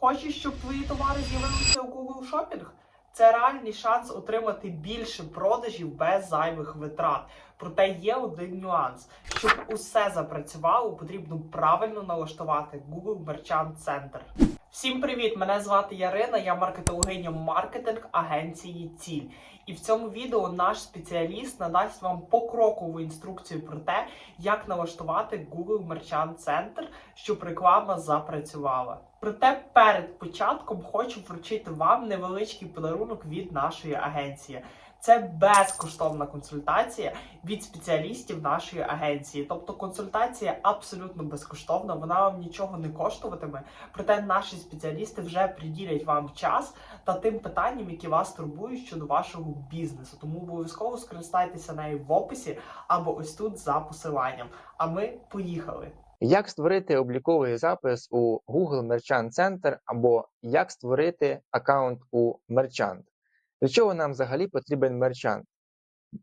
Хочеш, щоб твої товари з'явилися у Google Shopping? Це реальний шанс отримати більше продажів без зайвих витрат. Проте є один нюанс. Щоб усе запрацювало, потрібно правильно налаштувати Google Merchant Center. Всім привіт! Мене звати Ярина, я маркетологиня маркетинг агенції Ціль. І в цьому відео наш спеціаліст надасть вам покрокову інструкцію про те, як налаштувати Google Merchant Center, щоб реклама запрацювала. Проте перед початком хочу вручити вам невеличкий подарунок від нашої агенції. Це безкоштовна консультація від спеціалістів нашої агенції. Тобто консультація абсолютно безкоштовна, вона вам нічого не коштуватиме. Проте наші спеціалісти вже приділять вам час та тим питанням, які вас турбують щодо вашого бізнесу. Тому обов'язково скористайтеся нею в описі або ось тут за посиланням. А ми поїхали. Як створити обліковий запис у Google Merchant Center або як створити аккаунт у Merchant? Для чого нам взагалі потрібен Merchant?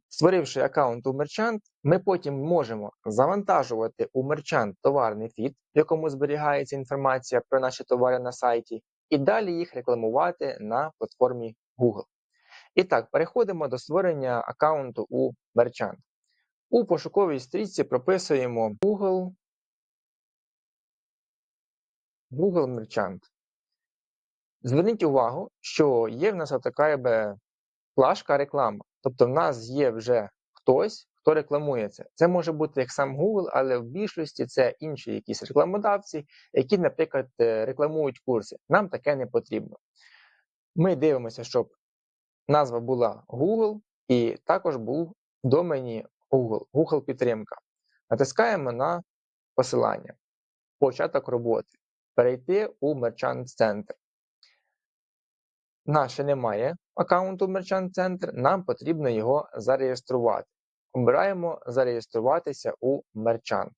Створивши аккаунт у Merchant, ми потім можемо завантажувати у Merchant товарний фід, в якому зберігається інформація про наші товари на сайті, і далі їх рекламувати на платформі Google. І так, переходимо до створення аккаунту у Merchant. У пошуковій стрічці прописуємо Google Google Merchant. Зверніть увагу, що є в нас така плашка реклама. Тобто в нас є вже хтось, хто рекламує це. Це може бути як сам Google, але в більшості це інші якісь рекламодавці, які, наприклад, е, рекламують курси. Нам таке не потрібно. Ми дивимося, щоб назва була Google і також був в домені Google, Google підтримка. Натискаємо на посилання. Початок роботи перейти у Merchant Center. Наше немає аккаунту Merchant Center, нам потрібно його зареєструвати. Обираємо зареєструватися у Merchant.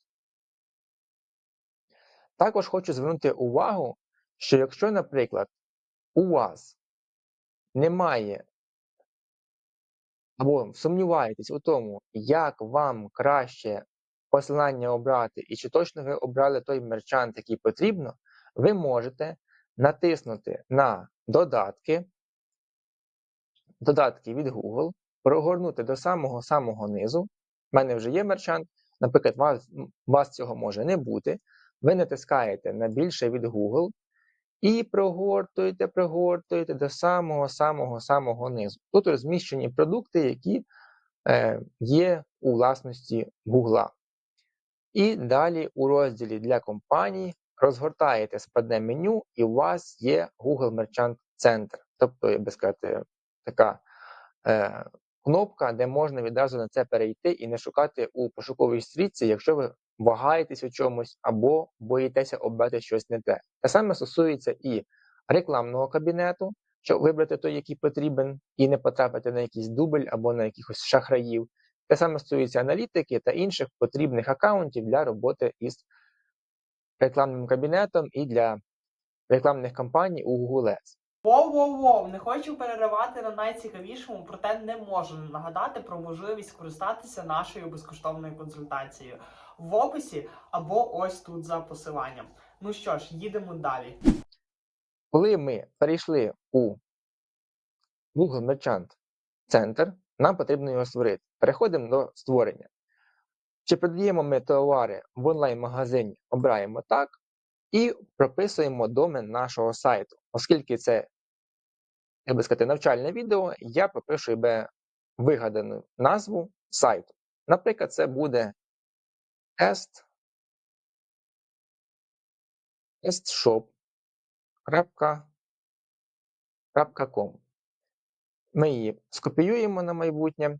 Також хочу звернути увагу, що якщо, наприклад, у вас немає або сумніваєтесь у тому, як вам краще посилання обрати і чи точно ви обрали той мерчант, який потрібно, ви можете натиснути на додатки, додатки від Google, прогорнути до самого-самого низу. У мене вже є мерчант, наприклад, у вас, вас цього може не бути. Ви натискаєте на більше від Google і прогортуєте, прогортуєте до самого-самого-самого низу. Тут розміщені продукти, які е, є у власності Google. І далі у розділі для компаній розгортаєте складне меню, і у вас є Google Merchant Center. Тобто, я би сказати, така е, кнопка, де можна відразу на це перейти і не шукати у пошуковій стрічці, якщо ви вагаєтесь у чомусь або боїтеся обрати щось не те. Те саме стосується і рекламного кабінету, щоб вибрати той, який потрібен, і не потрапити на якийсь дубль або на якихось шахраїв. Те саме стосується аналітики та інших потрібних аккаунтів для роботи із рекламним кабінетом і для рекламних кампаній у Google Ads. Воу-воу-воу, не хочу переривати на найцікавішому, проте не можу не нагадати про можливість скористатися нашою безкоштовною консультацією в описі або ось тут за посиланням. Ну що ж, їдемо далі. Коли ми перейшли у Google Merchant Center, нам потрібно його створити. Переходимо до створення. Чи продаємо ми товари в онлайн-магазині, обираємо так і прописуємо домен нашого сайту. Оскільки це, як би сказати, навчальне відео, я пропишу би вигадану назву сайту. Наприклад, це буде est estshop.com. Ми її скопіюємо на майбутнє.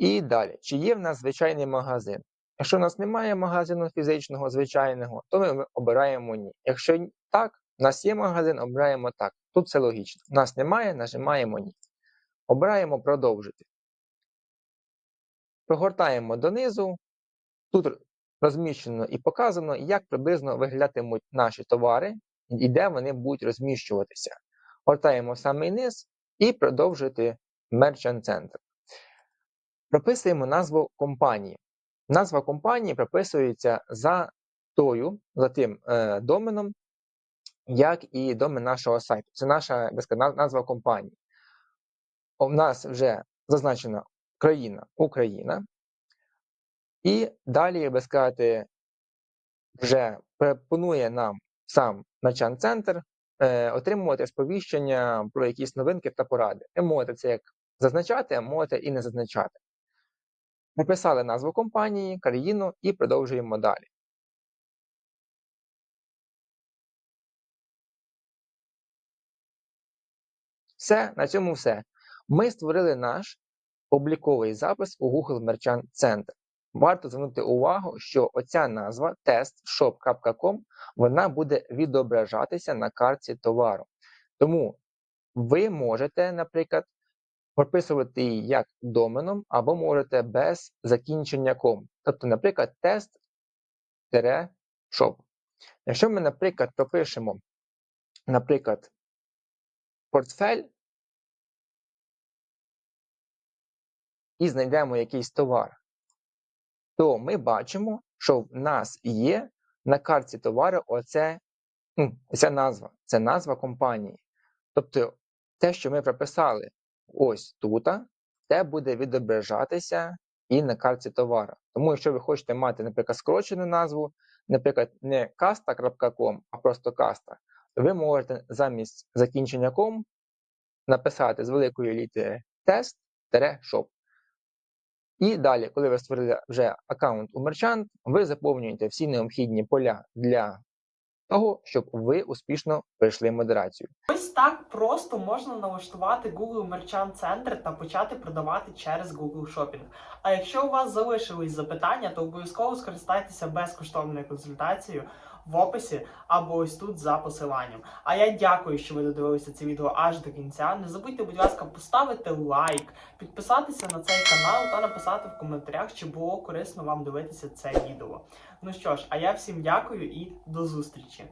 І далі, чи є в нас звичайний магазин? Якщо у нас немає магазину фізичного, звичайного, то ми обираємо ні. Якщо так, у нас є магазин, обираємо так. Тут все логічно. У нас немає, нажимаємо ні. Обираємо продовжити. Прогортаємо донизу. Тут розміщено і показано, як приблизно виглядатимуть наші товари і де вони будуть розміщуватися. Гортаємо в самий низ і продовжити Merchant Center. Прописуємо назву компанії. Назва компанії прописується за тою, за тим е, доменом, як і домен нашого сайту. Це наша сказати, назва компанії. У нас вже зазначена країна Україна. І далі, би сказати, вже пропонує нам сам навчальний центр е, отримувати сповіщення про якісь новинки та поради. Ви можете це як зазначати, а можете і не зазначати. Написали назву компанії, країну і продовжуємо далі. Все, на цьому все. Ми створили наш обліковий запис у Google Merchant Center. Варто звернути увагу, що оця назва testshop.com вона буде відображатися на картці товару. Тому ви можете, наприклад, прописувати її як доменом, або можете без закінчення ком. Тобто, наприклад, тест-shop. Якщо ми, наприклад, пропишемо, наприклад, портфель і знайдемо якийсь товар, то ми бачимо, що в нас є на картці товару оце, ну, ця назва. Це назва компанії. Тобто те, що ми прописали ось тут, те буде відображатися і на картці товару. Тому, якщо ви хочете мати, наприклад, скорочену назву, наприклад, не kasta.com, а просто каста, то ви можете замість закінчення ком написати з великої літери test-shop. І далі, коли ви створили вже аккаунт у Merchant, ви заповнюєте всі необхідні поля для того, щоб ви успішно пройшли модерацію. Ось так просто можна налаштувати Google Merchant Center та почати продавати через Google Shopping. А якщо у вас залишились запитання, то обов'язково скористайтеся безкоштовною консультацією в описі або ось тут за посиланням. А я дякую, що ви додивилися це відео аж до кінця. Не забудьте, будь ласка, поставити лайк, підписатися на цей канал та написати в коментарях, чи було корисно вам дивитися це відео. Ну що ж, а я всім дякую і до зустрічі!